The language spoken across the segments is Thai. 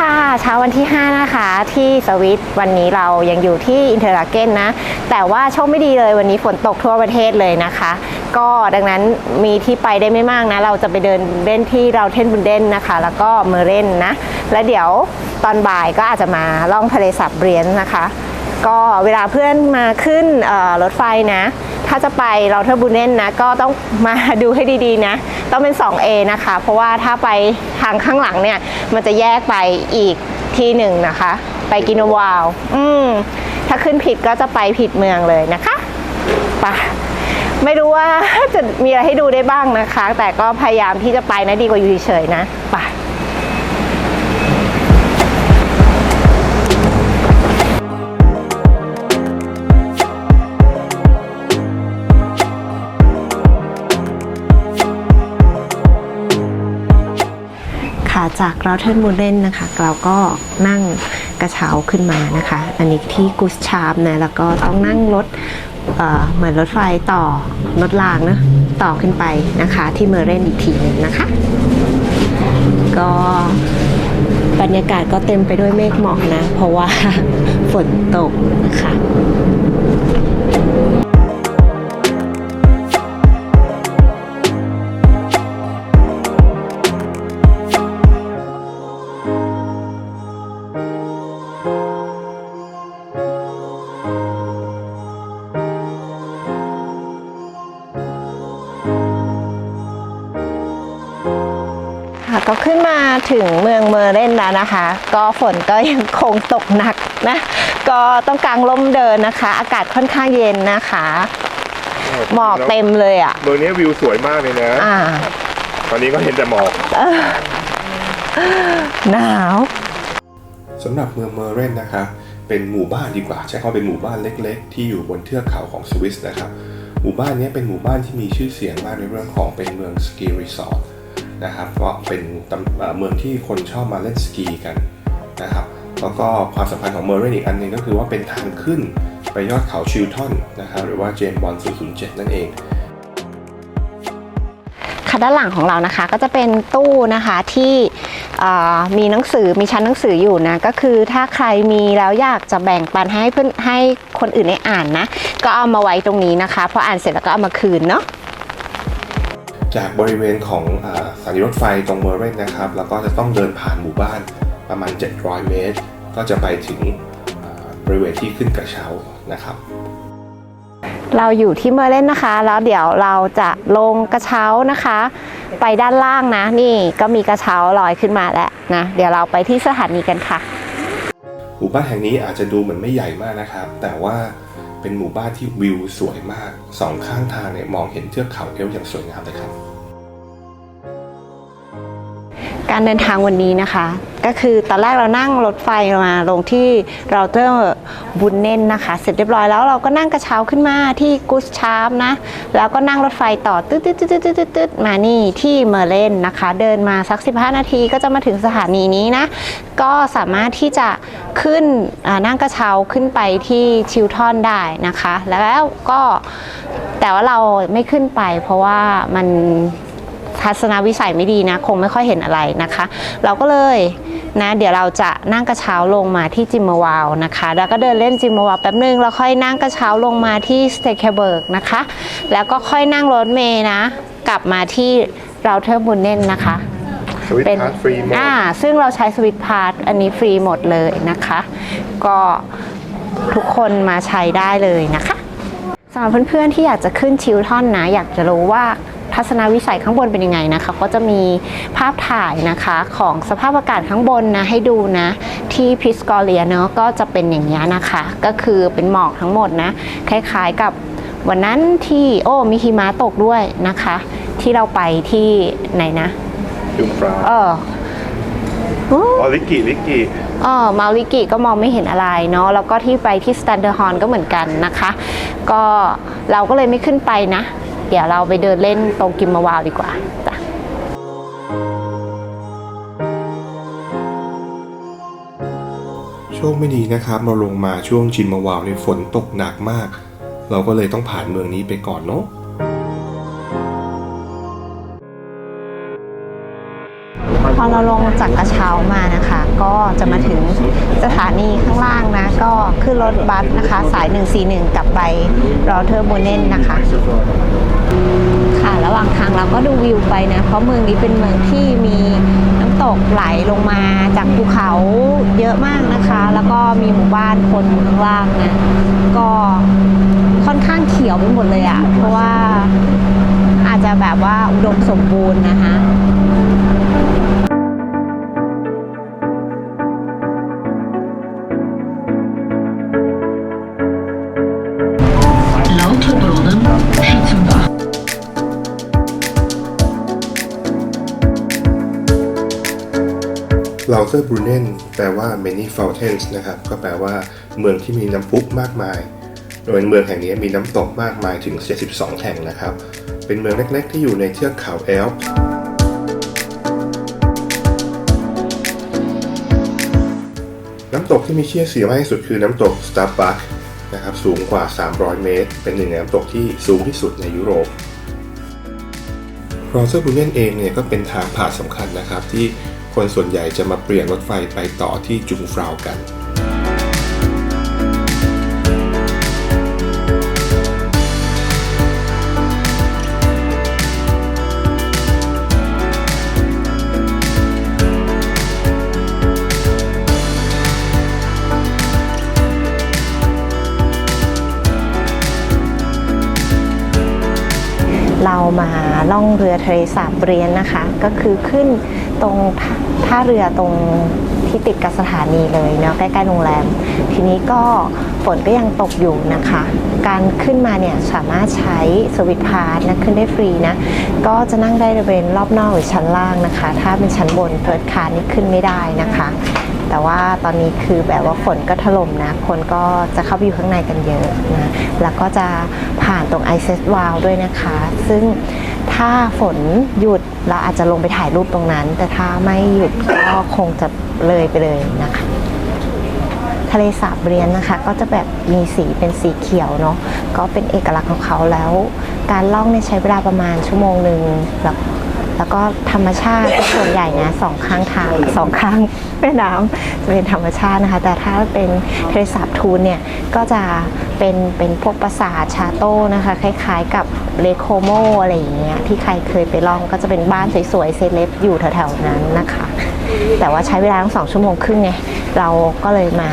ค่ะเช้าวันที่ 5 นะคะ ที่สวิตวันนี้เรายังอยู่ที่อินเทอร์ลาเกนนะ แต่ว่าโชคไม่ดีเลยวันนี้ฝนตกทั่วประเทศเลยนะคะ ก็ดังนั้นมีที่ไปได้ไม่มากนะ เราจะไปเดินเล่นที่เราเทนบุนเดนนะคะ แล้วก็เมอร์เรนนะ และเดี๋ยวตอนบ่ายก็อาจจะมาล่องทะเลสาบเบรียนนะคะ ก็เวลาเพื่อนมาขึ้นรถไฟนะ ถ้าจะไปเราเทอร์บูเนนนะก็ต้องมาดูให้ดีๆนะ ต้องเป็น 2A นะคะ เพราะว่าถ้าไปทางข้างหลังเนี่ย มันจะแยกไปอีกที่หนึ่งนะคะ ไปกินวาวอืมถ้าขึ้นผิดก็จะไปผิดเมืองเลยนะคะไปะไม่รู้ว่าจะมีอะไรให้ดูได้บ้างนะคะ แต่ก็พยายามที่จะไปนะดีกว่าอยู่เฉยๆนะไป ค่ะจากเราเทิร์นบูเดนนะคะ เราก็นั่งกระเช้าขึ้นมานะคะ อันนี้ที่กุสชาร์ปนะแล้วก็ต้องนั่งรถเหมือนรถไฟต่อรถรางนะต่อขึ้นไปนะคะ ที่เมอร์เรนอีกทีหนึงนะคะ ก็บรรยากาศก็เต็มไปด้วยเมฆหมอกนะ เพราะว่าฝนตกนะคะ ก็ขึ้นมาถึงเมืองเมอร์เรนแล้วนะคะ ก็ฝนก็ยังคงตกหนักนะ ก็ต้องกางร่มเดินนะคะ อากาศค่อนข้างเย็นนะคะ หมอกเต็มเลยอะเมืองนี้วิวสวยมากเลยนะอ่าตอนนี้ก็เห็นแต่หมอกหนาวสำหรับเมืองเมอร์เรนนะคะ เป็นหมู่บ้านดีกว่า ใช้คำว่าเป็นหมู่บ้านเล็ก ๆ ที่อยู่บนเทือกเขาของสวิสนะครับหมู่บ้านนี้เป็นหมู่บ้านที่มีชื่อเสียงมากในเรื่องของเป็นเมืองสกีรีสอร์ท นะครับเพราะเป็นเมืองที่คนชอบมาเล่นสกีกันนะครับแล้วก็ความสำคัญของเมอร์เรนอีกอันหนึงก็คือว่าเป็นทางขึ้นไปยอดเขาชิลทอนนะครับหรือว่าเจมบอล007 นั่นเองค่ะด้านหลังของเรานะคะก็จะเป็นตู้นะคะที่มีหนังสือมีชั้นหนังสืออยู่นะก็คือถ้าใครมีแล้วอยากจะแบ่งปันให้เพื่อนให้คนอื่นได้อ่านนะ ก็เอามาไว้ตรงนี้นะคะพออ่านเสร็จแล้วก็เอามาคืนเนาะ จากบริเวณของอาสถานีรถไฟตรงเมอร์เรนนะครับ แล้วก็จะต้องเดินผ่านหมู่บ้านประมาณ 700 เมตร ก็จะไปถึงอ่าบริเวณที่ขึ้นกระเช้านะครับ เราอยู่ที่เมอร์เล่นนะคะ แล้วเดี๋ยวเราจะลงกระเช้านะคะ ไปด้านล่างนะ นี่ก็มีกระเช้าลอยขึ้นมาแล้วนะ เดี๋ยวเราไปที่สถานีกันค่ะ หมู่บ้านแห่งนี้อาจจะดูเหมือนไม่ใหญ่มากนะครับ แต่ว่า เป็นหมู่บ้านที่วิวสวยมากสองข้างทางเนี่ยมองเห็นเทือกเขาเอลอย่างสวยงามเลยครับ การเดินทางวันนี้นะคะ ก็คือตอนแรกเรานั่งรถไฟมาลงที่เราเตอร์บุนเน่นนะคะ เสร็จเรียบร้อยแล้วเราก็นั่งกระเช้าขึ้นมาที่กุสชาร์ปนะ แล้วก็นั่งรถไฟต่อตืดตืดตืดตืดตืดตืดมานี่ที่เมอร์เลนนะคะ เดินมาสัก 15 นาทีก็จะมาถึงสถานีนี้นะ ก็สามารถที่จะขึ้นนั่งกระเช้าขึ้นไปที่ชิลทอนได้นะคะ แล้วก็แต่ว่าเราไม่ขึ้นไปเพราะว่ามัน ทัศนวิสัยไม่ดีนะ คงไม่ค่อยเห็นอะไรนะคะ เราก็เลยนะ เดี๋ยวเราจะนั่งกระเช้าลงมาที่จิมมาวาวนะคะ แล้วก็เดินเล่นจิมมาวาวแป๊บนึงแล้วค่อยนั่งกระเช้าลงมาที่สเตเคเบิร์กนะคะ แล้วก็ค่อยนั่งรถเมย์นะ กลับมาที่เราเทอร์บุนเน่นนะคะสวิตพาร์ทฟรีหมดอ่าซึ่งเราใช้สวิตพาร์ทอันนี้ฟรีหมดเลยนะคะ ก็ทุกคนมาใช้ได้เลยนะคะสำหรับเพื่อนๆที่อยากจะขึ้นชิลทอนนะ อยากจะรู้ว่า ทัศนวิสัยข้างบนเป็นยังไงนะคะ ก็จะมีภาพถ่ายนะคะของสภาพอากาศข้างบนนะให้ดูนะ ที่พิสกอเรียเนาะก็จะเป็นอย่างนี้ยนะคะ ก็คือเป็นหมอกทั้งหมดนะคล้ายๆกับวันนั้นที่โอ้มีหิมะตกด้วยนะคะ ที่เราไปที่ไหนนะดูฟราเอออ๋อลิกกี้ลิกกี้เออมาลิกิก็มองไม่เห็นอะไรเนาะแล้วก็ที่ไปที่สแตนเดอร์ฮอนก็เหมือนกันนะคะ ก็เราก็เลยไม่ขึ้นไปนะ เดี๋ยวเราไปเดินเล่นตรงกิมมาวาวดีกว่าจ้ะโชคไม่ดีนะครับ เราลงมาช่วงจิมมาวาวในยฝนตกหนักมาก เราก็เลยต้องผ่านเมืองนี้ไปก่อนเนาะมาอเราลงจากกระเช้ามานะคะ ก็จะมาถึง สถานีข้างล่างนะ ก็ขึ้นรถบัสนะคะ สาย 141 กลับไปรอเทอร์โบเนนนะคะ ค่ะระหว่างทางเราก็ดูวิวไปนะ เพราะเมืองนี้เป็นเมืองที่มีน้ำตกไหลลงมาจากภูเขาเยอะมากนะคะ แล้วก็มีหมู่บ้านคนข้างล่างนะ ก็ค่อนข้างเขียวไปหมดเลยอะ่ะเพราะว่าอาจจะแบบว่าอุดมสมบูรณ์นะคะ l a u t e r b r u n n e n แปลว่า many fountains นะครับ ก็แปลว่าเมืองที่มีน้ำพุมากมาย โดยเมืองแห่งนี้มีน้ำตกมากมายถึง 72 แห่งนะครับ เป็นเมืองเล็ก ๆ ที่อยู่ในเทือกเขาแอลป์น้ำตกที่มีชื่อเสียงมากที่สุดคือน้ำตก s t a r b u c k นะครับ สูงกว่า 300 เมตร เป็นหนึ่งในน้ำตกที่สูงที่สุดในยุโรปรอเซอร์บูเนนเองเนี่ยก็เป็นทางผ่านสำคัญนะครับที่ คนส่วนใหญ่จะมาเปลี่ยนรถไฟไปต่อที่จุงฟราวกัน เรามาล่องเรือทะเลสาบเบรียนนะคะ ก็คือขึ้น ตรงท่าเรือตรงที่ติดกับสถานีเลยเนาะใกล้ๆโรงแรม ทีนี้ก็ฝนก็ยังตกอยู่นะคะ การขึ้นมาเนี่ยสามารถใช้สวิตพาสนะขึ้นได้ฟรีนะ ก็จะนั่งได้บริเวณรอบนอกหรือชั้นล่างนะคะ ถ้าเป็นชั้นบนเฟิร์สคาร์นี่ขึ้นไม่ได้นะคะ แต่ว่าตอนนี้คือแบบว่าฝนก็ถล่มนะ คนก็จะเข้าไปอยู่ข้างในกันเยอะนะ แล้วก็จะผ่านตรงไอเซสวาลด้วยนะคะ ซึ่ง ถ้าฝนหยุดเราอาจจะลงไปถ่ายรูปตรงนั้น แต่ถ้าไม่หยุดก็คงจะเลยไปเลยนะคะ ทะเลสาบเรียนนะคะ ก็จะแบบมีสีเป็นสีเขียวเนาะก็เป็นเอกลักษณ์ของเขาแล้ว การล่องเนี่ยใช้เวลาประมาณชั่วโมงหนึ่งแล้ว แล้วก็ธรรมชาติส่วนใหญ่นะสองข้างทางสองข้างแม่น้ำจะเป็นธรรมชาตินะคะ แต่ถ้าเป็นทะเลสาบทูนเนี่ยก็จะเป็นเป็นพวกปราสาทชาโต้นะคะ คล้ายๆกับเลโคโมอะไรอย่างเงี้ยที่ใครเคยไปลองก็จะเป็นบ้านสวยๆเซเลบอยู่แถวๆนั้นนะคะ แต่ว่าใช้เวลาทั้งสองชั่วโมงครึ่งไงเราก็เลยมา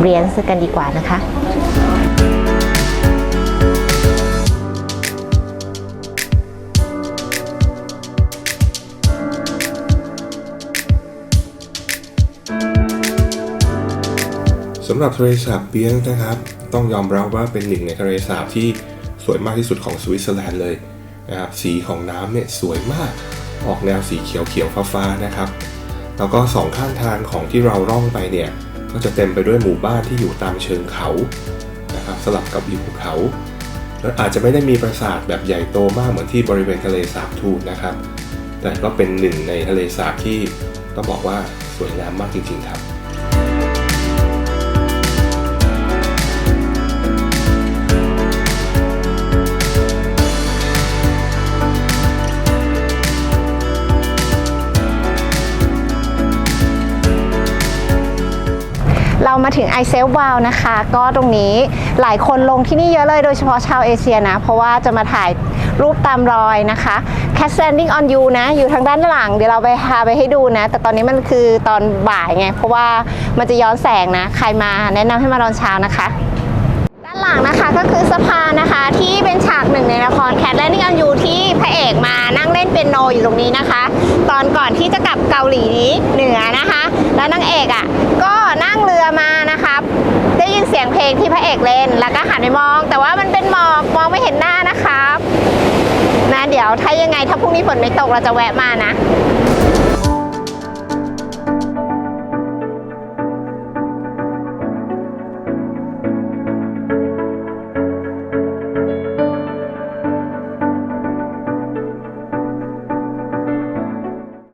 เรียนซ์กันดีกว่านะคะำหรับทะเลสาบเบียนนะครับ ต้องยอมรับว่าเป็นหนึ่งในทะเลสาบที่สวยมากที่สุดของสวิตเซอร์แลนด์เลยนะครับสีของน้ำเนี่ยสวยมากออกแนวสีเขียวเขียวฟ้าฟ้าๆนะครับ แล้วก็สองข้างทางของที่เราล่องไปเนี่ยก็จะเต็มไปด้วยหมู่บ้านที่อยู่ตามเชิงเขานะครับสลับกับวิวภูเขา และอาจจะไม่ได้มีปราสาทแบบใหญ่โตมากเหมือนที่บริเวณทะเลสาบทูนนะครับ แต่ก็เป็นหนึ่งในทะเลสาบที่ต้องบอกว่าสวยงามมากจริงๆครับ เรามาถึงไอเซลวาลนะคะ ก็ตรงนี้หลายคนลงที่นี่เยอะเลยโดยเฉพาะชาวเอเชียนะ เพราะว่าจะมาถ่ายรูปตามรอยนะคะ Cat Standing on You นะ อยู่ทางด้านหลัง เดี๋ยวเราไปพาไปให้ดูนะ แต่ตอนนี้มันคือตอนบ่ายไง เพราะว่ามันจะย้อนแสงนะ ใครมาแนะนำให้มาตอนเช้านะคะ ด้านหลังนะคะก็คือสะพานนะคะที่เป็นฉากหนึ่งในละคร Cat Landing on You ที่ พระเอกมานั่งเล่นเป็นโนอยู่ตรงนี้นะคะ ตอนก่อนที่จะกลับเกาหลีเหนือนะคะ แล้วนางเอกอะก็นั่งเรือมานะครับได้ยินเสียงเพลงที่พระเอกเล่น แล้วก็หันไปมอง แต่ว่ามันเป็นหมอกมองไม่เห็นหน้านะครับนะเดี๋ยวถ้ายังไงถ้าพรุ่งนี้ฝนไม่ตกเราจะแวะมานะ